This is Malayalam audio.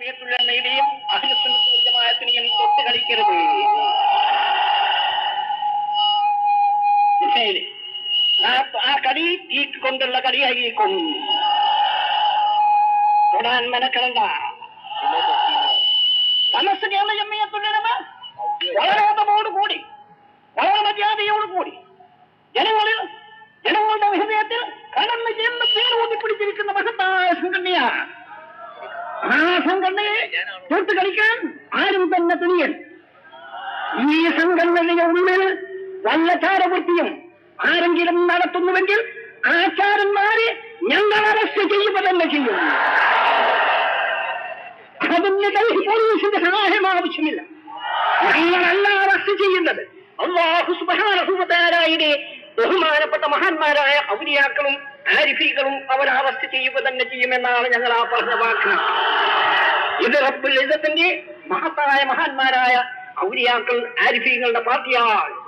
ஏற்றுள்ள நிலையிலையும் அகிலத்தினையும் தொட்டு கழிக்கிறது. கடி தீட்டு கொண்டுள்ள எம்மையை சொல்லிடுமா ആ സംഘടനയെ തൊട്ട് കളിക്കാൻ ആരും തന്നെ തുനിയൻ. ഈ സംഘടനയുടെ ഉള്ളിൽ വല്ല ചാരവൃത്തിയും ആരെങ്കിലും നടത്തുന്നുവെങ്കിൽ ആചാരന്മാരെ ഞങ്ങൾ അറസ്റ്റ് ചെയ്യുക തന്നെ ചെയ്യും. അതിന് ഡൽഹി പോലീസിന്റെ സഹായം ആവശ്യമില്ല. ഞങ്ങളല്ല അറസ്റ്റ് ചെയ്യുന്നത്. അള്ളാഹു സുബാനഹുമതാരായുടെ ബഹുമാനപ്പെട്ട മഹാന്മാരായ ഔലിയാക്കളും ആരിഫികളും അവർ അറസ്റ്റ് ചെയ്യുക തന്നെ ചെയ്യുമെന്നാണ് ഞങ്ങൾ ആ പറഞ്ഞ വാക്ക്. ഇത് റബ്ബുൽ മഹത്തായ മഹാന്മാരായ ഔലിയാക്കൾ ആരിഫികളുടെ പാർട്ടിയാണ്